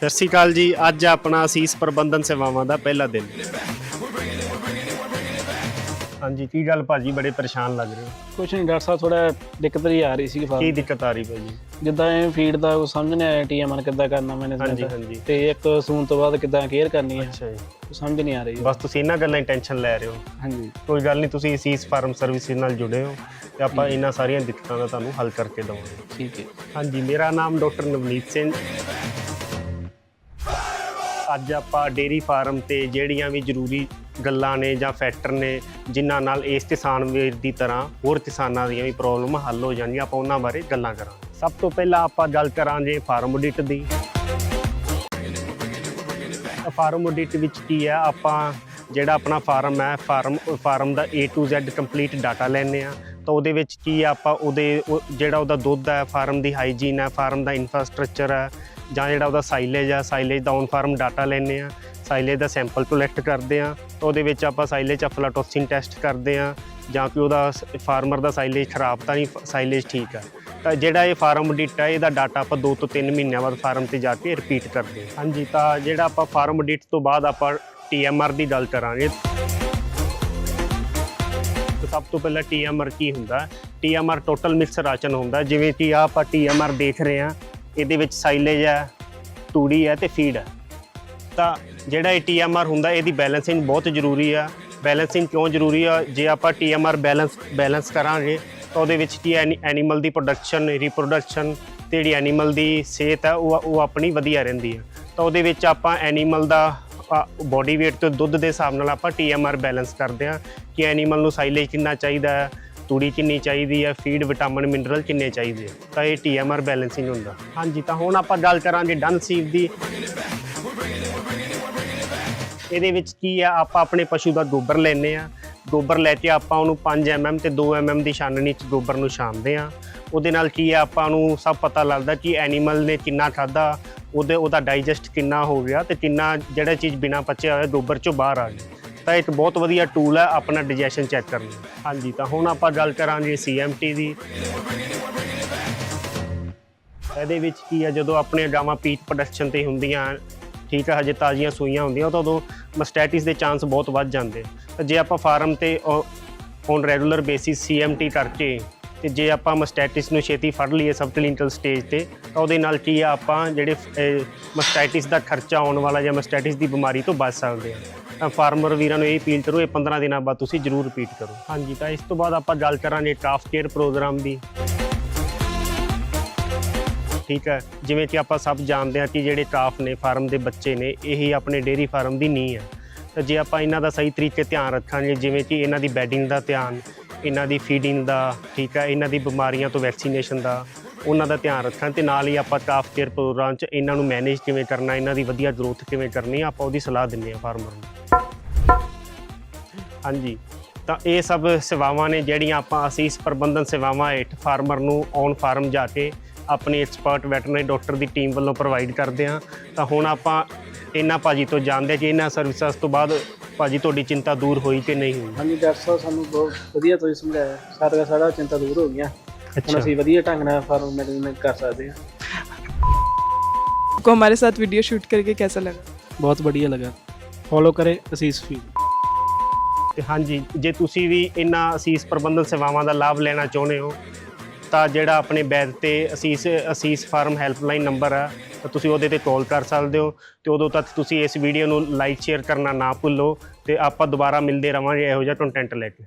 ਸਤਿ ਸ਼੍ਰੀ ਅਕਾਲ ਜੀ। ਅੱਜ ਆਪਣਾ ਅਸੀਸ ਪ੍ਰਬੰਧਨ ਸੇਵਾਵਾਂ ਦਾ ਪਹਿਲਾ ਦਿਨ। ਹਾਂਜੀ ਕੀ ਗੱਲ ਭਾਜੀ? ਬੜੇ ਪਰੇਸ਼ਾਨ ਲੱਗ ਰਹੇ ਹੋ। ਕੁਛ ਨਹੀਂ ਡਾਕਟਰ ਸਾਹਿਬ ਥੋੜਾ ਦਿੱਕਤ ਜੀ ਆ ਰਹੀ ਸੀ ਕੀ ਦਿੱਕਤ ਆ ਰਹੀ ਭਾਜੀ? ਜਿੱਦਾਂ ਇਹ ਫੀਡ ਦਾ ਕੁਛ ਸਮਝ ਨਹੀਂ ਆਇਆ ਟੀਐਮਆਰ ਕਿੱਦਾਂ ਕਰਨਾ ਮੈਨੇ ਹਾਂਜੀ ਹਾਂਜੀ। ਤੇ ਇੱਕ ਸੂਨ ਤੋਂ ਬਾਅਦ ਕਿੱਦਾਂ ਕੇਅਰ ਕਰਨੀ ਹੈ ਅੱਛਾ ਜੀ। ਸਮਝ ਨਹੀਂ ਆ ਰਹੀ। ਬਸ ਤੁਸੀਂ ਇਹਨਾਂ ਗੱਲਾਂ ਦੀ ਟੈਨਸ਼ਨ ਲੈ ਰਹੇ ਹੋ। ਹਾਂਜੀ। ਕੋਈ ਗੱਲ ਨਹੀਂ ਤੁਸੀਂ ਅਸੀਸ ਫਾਰਮ ਸਰਵਿਸਿਜ਼ ਨਾਲ ਜੁੜੇ ਹੋ ਤੇ ਆਪਾਂ ਇਹਨਾਂ ਸਾਰੀਆਂ ਦਿੱਕਤਾਂ ਦਾ ਤੁਹਾਨੂੰ ਹੱਲ ਕਰਕੇ ਦਵਾਂਗੇ। ਠੀਕ ਹੈ। ਹਾਂਜੀ ਮੇਰਾ ਨਾਮ ਡਾਕਟਰ ਨਵਨੀਤ ਸਿੰਘ। ਅੱਜ ਆਪਾਂ ਡੇਰੀ ਫਾਰਮ ਤੇ ਜਿਹੜੀਆਂ ਵੀ ਜ਼ਰੂਰੀ ਗੱਲਾਂ ਨੇ ਜਾਂ ਫੈਕਟਰ ਨੇ, ਜਿਨ੍ਹਾਂ ਨਾਲ ਇਸ ਕਿਸਾਨ ਵੀਰ ਦੀ ਤਰ੍ਹਾਂ ਹੋਰ ਕਿਸਾਨਾਂ ਦੀਆਂ ਵੀ ਪ੍ਰੋਬਲਮ ਹੱਲ ਹੋ ਜਾਂਦੀਆਂ ਆਪਾਂ ਉਹਨਾਂ ਬਾਰੇ ਗੱਲਾਂ ਕਰਾਂਗੇ। ਸਭ ਤੋਂ ਪਹਿਲਾਂ ਆਪਾਂ ਗੱਲ ਕਰਾਂਗੇ ਫਾਰਮ ਆਡਿਟ ਦੀ। ਫਾਰਮ ਆਡਿਟ ਵਿੱਚ ਕੀ ਹੈ ਆਪਾਂ ਜਿਹੜਾ ਆਪਣਾ ਫਾਰਮ ਹੈ, ਫਾਰਮ ਫਾਰਮ ਦਾ A to Z complete data ਲੈਣੇ ਆ ਤਾਂ ਉਹਦੇ ਵਿੱਚ ਕੀ ਹੈ ਆਪਾਂ ਉਹਦੇ, ਉਹ ਜਿਹੜਾ ਉਹਦਾ ਦੁੱਧ ਹੈ, ਫਾਰਮ ਦੀ ਹਾਈਜੀਨ ਹੈ, ਫਾਰਮ ਦਾ ਇਨਫਰਾਸਟ੍ਰਕਚਰ ਹੈ ਜਾਂ ਜਿਹੜਾ ਉਹਦਾ ਸਾਈਲੇਜ ਆ ਸਾਈਲੇਜ ਦਾ ਔਨ ਫਾਰਮ ਡਾਟਾ ਲੈਣੇ ਆ ਸਾਈਲੇਜ ਦਾ ਸੈਂਪਲ ਕਲੈਕਟ ਕਰਦੇ ਆ ਤਾਂ ਉਹਦੇ ਵਿੱਚ ਆਪਾਂ ਸਾਈਲੇਜ ਅਫਲਾਟੋਕਸਿਨ ਟੈਸਟ ਕਰਦੇ ਆ, ਜਾਂ ਕਿ ਉਹਦਾ ਫਾਰਮਰ ਦਾ ਸਾਈਲੇਜ ਖਰਾਬ ਤਾਂ ਨਹੀਂ ਸਾਈਲੇਜ ਠੀਕ ਆ। ਤਾਂ ਜਿਹੜਾ ਇਹ ਫਾਰਮ ਆਡਿਟ ਹੈ ਇਹਦਾ ਡਾਟਾ ਆਪਾਂ 2 ਤੋਂ 3 ਮਹੀਨਿਆਂ ਬਾਅਦ ਫਾਰਮ ਤੇ ਜਾ ਕੇ ਰਿਪੀਟ ਕਰਦੇ ਹਾਂ ਹਾਂਜੀ, ਤਾਂ ਜਿਹੜਾ ਆਪਾਂ ਫਾਰਮ ਆਡਿਟ ਤੋਂ ਬਾਅਦ ਆਪਾਂ ਟੀਐਮਆਰ ਦੀ ਗੱਲ ਕਰਾਂਗੇ। ਸਭ ਤੋਂ ਪਹਿਲਾਂ ਟੀਐਮਆਰ ਕੀ ਹੁੰਦਾ? ਟੀਐਮਆਰ ਟੋਟਲ ਮਿਕਸ ਰਾਸ਼ਨ ਹੁੰਦਾ, ਜਿਵੇਂ ਕਿ ਆਹ ਆਪਾਂ ਟੀਐਮਆਰ ਦੇਖ ਰਹੇ ਹਾਂ ਇਹਦੇ ਵਿੱਚ ਸਾਈਲੇਜ ਹੈ, ਤੂੜੀ ਹੈ ਤੇ ਫੀਡ ਹੈ। ਤਾਂ ਜਿਹੜਾ ਇਹ ਟੀਐਮਆਰ ਹੁੰਦਾ, ਇਹਦੀ ਬੈਲੈਂਸਿੰਗ ਬਹੁਤ ਜ਼ਰੂਰੀ ਆ। ਬੈਲੈਂਸਿੰਗ ਕਿਉਂ ਜ਼ਰੂਰੀ ਆ? ਜੇ ਆਪਾਂ ਟੀਐਮਆਰ ਬੈਲੈਂਸ ਬੈਲੈਂਸ ਕਰਾਂਗੇ, ਤਾਂ ਉਹਦੇ ਵਿੱਚ ਕੀ ਐਨੀਮਲ ਦੀ ਪ੍ਰੋਡਕਸ਼ਨ ਰੀਪਰੋਡਕਸ਼ਨ ਤੇ ਜਿਹੜੀ ਐਨੀਮਲ ਦੀ ਸਿਹਤ ਹੈ, ਉਹ ਉਹ ਆਪਣੀ ਵਧੀਆ ਰਹਿੰਦੀ ਹੈ। ਤਾਂ ਉਹਦੇ ਵਿੱਚ ਆਪਾਂ ਐਨੀਮਲ ਦਾ ਬੋਡੀ weight ਤੇ ਦੁੱਧ ਦੇ ਹਿਸਾਬ ਨਾਲ ਆਪਾਂ ਟੀਐਮਆਰ ਬੈਲੈਂਸ ਕਰਦੇ ਹਾਂ ਕਿ ਐਨੀਮਲ ਨੂੰ ਸਾਈਲੇਜ ਕਿੰਨਾ ਚਾਹੀਦਾ ਹੈ ਤੂੜੀ ਕਿੰਨੀ ਚਾਹੀਦੀ ਹੈ ਫੀਡ ਵਿਟਾਮਿਨ ਮਿਨਰਲ ਕਿੰਨੇ ਚਾਹੀਦੇ ਆ। ਤਾਂ ਇਹ ਟੀਐਮਆਰ ਬੈਲੈਂਸਿੰਗ ਹੁੰਦਾ। ਹਾਂਜੀ, ਤਾਂ ਹੁਣ ਆਪਾਂ ਗੱਲ ਕਰਾਂਗੇ ਡਨ ਸੀਵ ਦੀ। ਇਹਦੇ ਵਿੱਚ ਕੀ ਆ, ਆਪਾਂ ਆਪਣੇ ਪਸ਼ੂ ਦਾ ਗੋਬਰ ਲੈਨੇ ਆ। ਗੋਬਰ ਲੈ ਕੇ ਆਪਾਂ ਉਹਨੂੰ 5 mm ਤੇ 2 mm ਦੀ ਛਾਨਣੀ ਚ ਗੋਬਰ ਨੂੰ ਛਾਣਦੇ ਆ। ਉਹਦੇ ਨਾਲ ਕੀ ਆ, ਆਪਾਂ ਨੂੰ ਸਭ ਪਤਾ ਲੱਗਦਾ ਕਿ ਐਨੀਮਲ ਨੇ ਕਿੰਨਾ ਖਾਦਾ ਉਹਦੇ, ਉਹਦਾ ਡਾਈਜੈਸਟ ਕਿੰਨਾ ਹੋ ਗਿਆ ਤੇ ਕਿੰਨਾ, ਜਿਹੜਾ ਚੀਜ਼ ਬਿਨਾ ਪਚਿਆ ਹੋਇਆ ਗੋਬਰ ਚੋਂ ਬਾਹਰ ਆ ਗਈ। ਤਾਂ ਇੱਕ ਬਹੁਤ ਵਧੀਆ ਟੂਲ ਹੈ ਆਪਣਾ ਡਾਈਜੈਸ਼ਨ ਚੈੱਕ ਕਰਨ। ਲਈ ਹਾਂਜੀ, ਤਾਂ ਹੁਣ ਆਪਾਂ ਗੱਲ ਕਰਾਂਗੇ ਸੀਐਮਟੀ ਦੀ। ਇਹਦੇ ਵਿੱਚ ਕੀ ਹੈ, ਜਦੋਂ ਆਪਣੇ ਗਾਵਾਂ ਪੀਕ ਪ੍ਰੋਡਕਸ਼ਨ ਤੇ ਹੁੰਦੀਆਂ, ਠੀਕ ਹੈ ਹਜੇ ਤਾਜ਼ੀਆਂ ਸੂਈਆਂ ਹੁੰਦੀਆਂ ਤਾਂ ਉਦੋਂ ਮਸਟੈਟਿਸ ਦੇ ਚਾਂਸ ਬਹੁਤ ਵੱਧ ਜਾਂਦੇ। ਤਾਂ ਜੇ ਆਪਾਂ ਫਾਰਮ ਤੇ ਔਨ ਰੈਗੂਲਰ ਬੇਸਿਸ ਸੀਐਮਟੀ ਕਰਕੇ ਤੇ ਜੇ ਆਪਾਂ ਮਸਟੈਟਿਸ ਨੂੰ ਛੇਤੀ ਫੜ ਲਈਏ ਸਬ ਕਲੀਨਿਕਲ ਸਟੇਜ ਤੇ, ਤਾਂ ਉਹਦੇ ਨਾਲ ਕੀ ਆ, ਆਪਾਂ ਜਿਹੜੇ ਮਸਟੈਟਿਸ ਦਾ ਖਰਚਾ ਆਉਣ ਵਾਲਾ ਜਾਂ ਮਸਟੈਟਿਸ ਦੀ ਬਿਮਾਰੀ ਤੋਂ ਬਚ ਸਕਦੇ ਹਾਂ ਫਾਰਮਰ ਵੀਰਾਂ ਨੂੰ ਇਹ ਅਪੀਲ ਕਰੋ ਇਹ 15 ਦਿਨਾਂ ਬਾਅਦ ਤੁਸੀਂ ਜਰੂਰ ਰਿਪੀਟ ਕਰੋ। ਹਾਂਜੀ ਤਾਂ ਇਸ ਤੋਂ ਬਾਅਦ ਆਪਾਂ ਗੱਲ ਕਰਾਂਗੇ ਕਾਫ ਕੇਅਰ ਪ੍ਰੋਗਰਾਮ ਦੀ। ਠੀਕ ਹੈ ਜਿਵੇਂ ਕਿ ਆਪਾਂ ਸਭ ਜਾਣਦੇ ਹਾਂ ਕਿ ਜਿਹੜੇ ਕਾਫ ਨੇ ਫਾਰਮ ਦੇ ਬੱਚੇ ਨੇ ਇਹੀ ਆਪਣੇ ਡੇਰੀ ਫਾਰਮ ਦੀ ਨੀਂਹ ਹੈ। ਤਾਂ ਜੇ ਆਪਾਂ ਇਹਨਾਂ ਦਾ ਸਹੀ ਤਰੀਕੇ ਧਿਆਨ ਰੱਖਾਂਗੇ ਜਿਵੇਂ ਕਿ ਇਹਨਾਂ ਦੀ ਬੈਡਿੰਗ ਦਾ ਧਿਆਨ ਇਹਨਾਂ ਦੀ ਫੀਡਿੰਗ ਦਾ ਠੀਕ ਹੈ ਇਹਨਾਂ ਦੀ ਬਿਮਾਰੀਆਂ ਤੋਂ ਵੈਕਸੀਨੇਸ਼ਨ ਦਾ ਉਹਨਾਂ ਦਾ ਧਿਆਨ ਰੱਖਾਂ ਤੇ ਨਾਲ ਹੀ ਆਪਾਂ ਕਾਫ ਕੇਅਰ ਪ੍ਰੋਗਰਾਮ 'ਚ ਇਹਨਾਂ ਨੂੰ ਮੈਨੇਜ ਕਿਵੇਂ ਕਰਨਾ ਇਹਨਾਂ ਦੀ ਵਧੀਆ ਗਰੋਥ ਕਿਵੇਂ ਕਰਨੀ ਆਪਾਂ ਉਹਦੀ ਸਲਾਹ ਦਿੰਦੇ ਹਾਂ ਫਾਰਮਰ ਨੂੰ। ਹਾਂਜੀ ਤਾਂ ਇਹ ਸਭ ਸੇਵਾਵਾਂ ਨੇ ਜਿਹੜੀਆਂ ਆਪਾਂ ਅਸੀਸ ਪ੍ਰਬੰਧਨ ਸੇਵਾਵਾਂ ਹੇਠ ਫਾਰਮਰ ਨੂੰ ਔਨ ਫਾਰਮ ਜਾ ਕੇ ਆਪਣੀ ਐਕਸਪਰਟ ਵੈਟਰਨਰੀ ਡਾਕਟਰ ਦੀ ਟੀਮ ਵੱਲੋਂ ਪ੍ਰੋਵਾਈਡ ਕਰਦੇ ਹਾਂ ਤਾਂ ਹੁਣ ਆਪਾਂ ਇਹਨਾਂ ਭਾਜੀ ਤੋਂ ਜਾਣਦੇ ਹਾਂ ਕਿ ਇਹਨਾਂ ਸਰਵਿਸਿਜ਼ ਤੋਂ ਬਾਅਦ ਭਾਜੀ ਤੁਹਾਡੀ ਚਿੰਤਾ ਦੂਰ ਹੋਈ ਕਿ ਨਹੀਂ ਹੋਈ ਹਾਂਜੀ ਡਾਕਟਰ ਸਾਹਿਬ ਸਾਨੂੰ ਬਹੁਤ ਵਧੀਆ ਤੁਸੀਂ ਸਮਝਾਇਆ ਸਾਰਾ ਸਾਡਾ ਚਿੰਤਾ ਦੂਰ ਹੋ ਗਈਆਂ ਹੁਣ ਅਸੀਂ ਵਧੀਆ ਢੰਗ ਨਾਲ ਫਾਰਮ ਮੈਨੇਜਮੈਂਟ ਕਰ ਸਕਦੇ ਹਾਂ को हमारे साथ वीडियो शूट करके कैसा लगा ਬਹੁਤ ਵਧੀਆ ਲੱਗਾ ਫੋਲੋ ਕਰੇ ਅਸੀਸ ਫੀਡ ਤੇ ਹਾਂਜੀ, ਜੇ ਤੁਸੀਂ ਵੀ ਇਹਨਾਂ ਅਸੀਸ ਪ੍ਰਬੰਧਨ ਸੇਵਾਵਾਂ ਦਾ ਲਾਭ ਲੈਣਾ ਚਾਹੁੰਦੇ ਹੋ, ਤਾਂ ਜਿਹੜਾ ਆਪਣੇ ਬੈਦ ਤੇ ਅਸੀਸ ਅਸੀਸ ਫਾਰਮ ਹੈਲਪਲਾਈਨ ਨੰਬਰ ਆ, ਤਾਂ ਤੁਸੀਂ ਉਹਦੇ ਤੇ ਕਾਲ ਕਰ ਸਕਦੇ ਹੋ ਤੇ ਉਦੋਂ ਤੱਕ ਤੁਸੀਂ ਇਸ ਵੀਡੀਓ ਨੂੰ ਲਾਈਕ, ਸ਼ੇਅਰ ਕਰਨਾ ਨਾ ਭੁੱਲੋ ਤੇ ਆਪਾਂ ਦੁਬਾਰਾ ਮਿਲਦੇ ਰਵਾਂਗੇ ਇਹੋ ਜਿਹਾ ਕੰਟੈਂਟ ਲੈ ਕੇ।